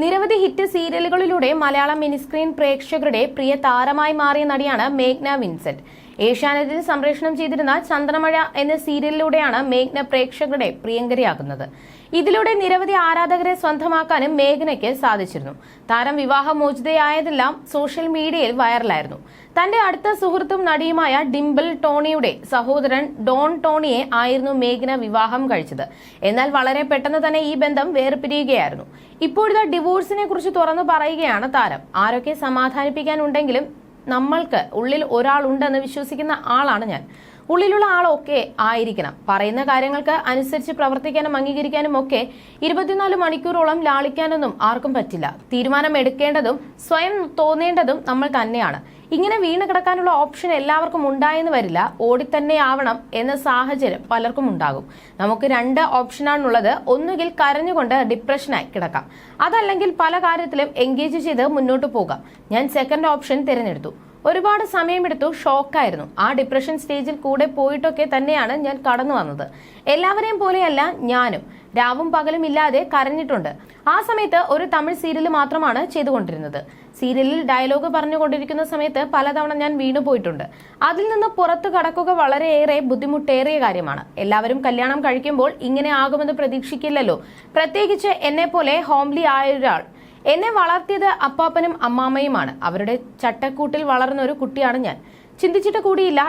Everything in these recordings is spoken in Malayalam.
നിരവധി ഹിറ്റ് സീരിയലുകളിലൂടെ മലയാളം മിനിസ്ക്രീൻ പ്രേക്ഷകരുടെ പ്രിയ താരമായി മാറിയ നടിയാണ് മേഘ്ന വിൻസെന്റ്. ഏഷ്യാനെറ്റിൽ സംപ്രേഷണം ചെയ്തിരുന്ന ചന്ദ്രമഴ എന്ന സീരിയലിലൂടെയാണ് മേഘ്ന പ്രേക്ഷകരുടെ പ്രിയങ്കരിയാകുന്നത്. ഇതിലൂടെ നിരവധി ആരാധകരെ സ്വന്തമാക്കാനും മേഘ്നയ്ക്ക് സാധിച്ചിരുന്നു. താരം വിവാഹമോചിതയായതെല്ലാം സോഷ്യൽ മീഡിയയിൽ വൈറലായിരുന്നു. തന്റെ അടുത്ത സുഹൃത്തും നടിയുമായ ഡിംപിൾ ടോണിയുടെ സഹോദരൻ ഡോൺ ടോണിയെ ആയിരുന്നു മേഘന വിവാഹം കഴിച്ചത്. എന്നാൽ വളരെ പെട്ടെന്ന് തന്നെ ഈ ബന്ധം വേർപിരിയുകയായിരുന്നു. ഇപ്പോഴത്തെ ഡിവോഴ്സിനെ കുറിച്ച് തുറന്നു പറയുകയാണ് താരം. ആരൊക്കെ സമാധാനിപ്പിക്കാനുണ്ടെങ്കിലും നമ്മൾക്ക് ഉള്ളിൽ ഒരാളുണ്ടെന്ന് വിശ്വസിക്കുന്ന ആളാണ് ഞാൻ. ഉള്ളിലുള്ള ആളൊക്കെ ആയിരിക്കണം. പറയുന്ന കാര്യങ്ങൾക്ക് അനുസരിച്ച് പ്രവർത്തിക്കാനും അംഗീകരിക്കാനും ഒക്കെ ഇരുപത്തിനാല് മണിക്കൂറോളം ലാളിക്കാനൊന്നും ആർക്കും പറ്റില്ല. തീരുമാനം എടുക്കേണ്ടതും സ്വയം തോന്നേണ്ടതും നമ്മൾ തന്നെയാണ്. ഇങ്ങനെ വീണ് കിടക്കാനുള്ള ഓപ്ഷൻ എല്ലാവർക്കും ഉണ്ടായെന്ന് വരില്ല. ഓടിത്തന്നെ ആവണം എന്ന സാഹചര്യം പലർക്കും ഉണ്ടാകും. നമുക്ക് രണ്ട് ഓപ്ഷനാണുള്ളത്. ഒന്നുകിൽ കരഞ്ഞുകൊണ്ട് ഡിപ്രഷനായി കിടക്കാം. അതല്ലെങ്കിൽ പല കാര്യത്തിലും എൻഗേജ് ചെയ്ത് മുന്നോട്ട് പോകാം. ഞാൻ സെക്കൻഡ് ഓപ്ഷൻ തിരഞ്ഞെടുത്തു. ഒരുപാട് സമയമെടുത്തു ഷോക്കായിരുന്നു. ആ ഡിപ്രഷൻ സ്റ്റേജിൽ കൂടെ പോയിട്ടൊക്കെ തന്നെയാണ് ഞാൻ കടന്നു വന്നത്. എല്ലാവരെയും പോലെയല്ല ഞാനും. രാവും പകലും ഇല്ലാതെ കരഞ്ഞിട്ടുണ്ട്. ആ സമയത്ത് ഒരു തമിഴ് സീരിയൽ മാത്രമാണ് ചെയ്തുകൊണ്ടിരുന്നത്. സീരിയലിൽ ഡയലോഗ് പറഞ്ഞുകൊണ്ടിരിക്കുന്ന സമയത്ത് പലതവണ ഞാൻ വീണു പോയിട്ടുണ്ട്. അതിൽ നിന്ന് പുറത്തു കടക്കുക വളരെയേറെ ബുദ്ധിമുട്ടേറിയ കാര്യമാണ്. എല്ലാവരും കല്യാണം കഴിക്കുമ്പോൾ ഇങ്ങനെ ആകുമെന്ന് പ്രതീക്ഷിക്കില്ലല്ലോ. പ്രത്യേകിച്ച് എന്നെ പോലെ ഹോംലി ആയ ഒരാൾ എന്നെ വളർത്തിയത് അപ്പാപ്പനും അമ്മാമ്മയുമാണ്. അവരുടെ ചട്ടക്കൂട്ടിൽ വളർന്ന ഒരു കുട്ടിയാണ് ഞാൻ. ചിന്തിച്ചിട്ട് കൂടിയില്ല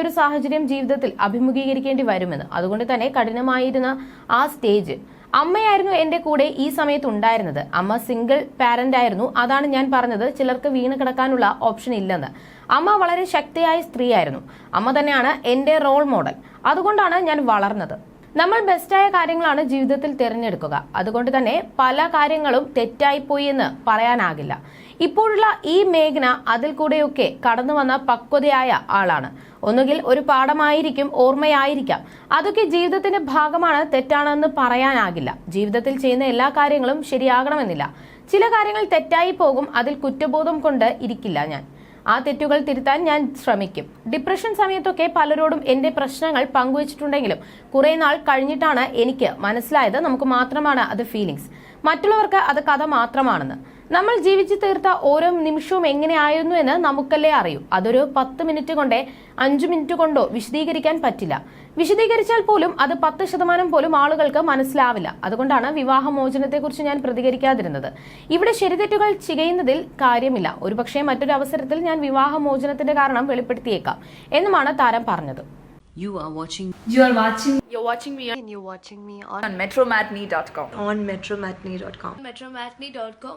ഒരു സാഹചര്യം ജീവിതത്തിൽ അഭിമുഖീകരിക്കേണ്ടി വരുമെന്ന്. അതുകൊണ്ട് തന്നെ കഠിനമായിരുന്ന ആ സ്റ്റേജ്. അമ്മയായിരുന്നു എന്റെ കൂടെ ഈ സമയത്ത് ഉണ്ടായിരുന്നത്. അമ്മ സിംഗിൾ പാരന്റ് ആയിരുന്നു. അതാണ് ഞാൻ പറഞ്ഞത്. ചിലർക്ക് വീണ് കിടക്കാനുള്ള ഓപ്ഷൻ ഇല്ലെന്ന്. അമ്മ വളരെ ശക്തിയായ സ്ത്രീയായിരുന്നു. അമ്മ തന്നെയാണ് എന്റെ റോൾ മോഡൽ. അതുകൊണ്ടാണ് ഞാൻ വളർന്നത്. നമ്മൾ ബെസ്റ്റായ കാര്യങ്ങളാണ് ജീവിതത്തിൽ തിരഞ്ഞെടുക്കുക. അതുകൊണ്ട് തന്നെ പല കാര്യങ്ങളും തെറ്റായിപ്പോയി എന്ന് പറയാനാകില്ല. ഇപ്പോഴുള്ള ഈ മേഘന അതിൽ കൂടെയൊക്കെ കടന്നു വന്ന പക്വതയായ ആളാണ്. ഒന്നുകിൽ ഒരു പാഠമായിരിക്കും ഓർമ്മയായിരിക്കാം. അതൊക്കെ ജീവിതത്തിന്റെ ഭാഗമാണ് തെറ്റാണെന്ന് പറയാനാകില്ല. ജീവിതത്തിൽ ചെയ്യുന്ന എല്ലാ കാര്യങ്ങളും ശരിയാകണമെന്നില്ല. ചില കാര്യങ്ങൾ തെറ്റായി പോകും അതിൽ കുറ്റബോധം കൊണ്ട് ഇരിക്കില്ല ഞാൻ. ആ തെറ്റുകൾ തിരുത്താൻ ഞാൻ ശ്രമിക്കും. ഡിപ്രഷൻ സമയത്തൊക്കെ പലരോടും എന്റെ പ്രശ്നങ്ങൾ പങ്കുവച്ചിട്ടുണ്ടെങ്കിലും കുറെ നാൾ കഴിഞ്ഞിട്ടാണ് എനിക്ക് മനസ്സിലായത്. നമുക്ക് മാത്രമാണ് അത് ഫീലിങ്സ് മറ്റുള്ളവർക്ക് അത് കഥ മാത്രമാണെന്ന്. നമ്മൾ ജീവിച്ചു തീർത്ത ഓരോ നിമിഷവും എങ്ങനെയായിരുന്നു എന്ന് നമുക്കല്ലേ അറിയൂ അതൊരു പത്ത് മിനിറ്റ് കൊണ്ടേ അഞ്ചു മിനിറ്റ് കൊണ്ടോ വിശദീകരിക്കാൻ പറ്റില്ല വിശദീകരിച്ചാൽ പോലും അത് പത്ത് ശതമാനം പോലും ആളുകൾക്ക് മനസ്സിലാവില്ല അതുകൊണ്ടാണ് വിവാഹമോചനത്തെക്കുറിച്ച് ഞാൻ പ്രതികരിക്കാതിരുന്നത് ഇവിടെ ശരിതെറ്റുകൾ ചെയ്യുന്നതിൽ കാര്യമില്ല ഒരുപക്ഷെ മറ്റൊരു അവസരത്തിൽ ഞാൻ വിവാഹമോചനത്തിന്റെ കാരണം വെളിപ്പെടുത്തിയേക്കാം എന്നുമാണ് താരം പറഞ്ഞത് You are watching You are watching You're watching me on, and you're watching me on, on metromatney.com. on metromatney.com. metromatney.com.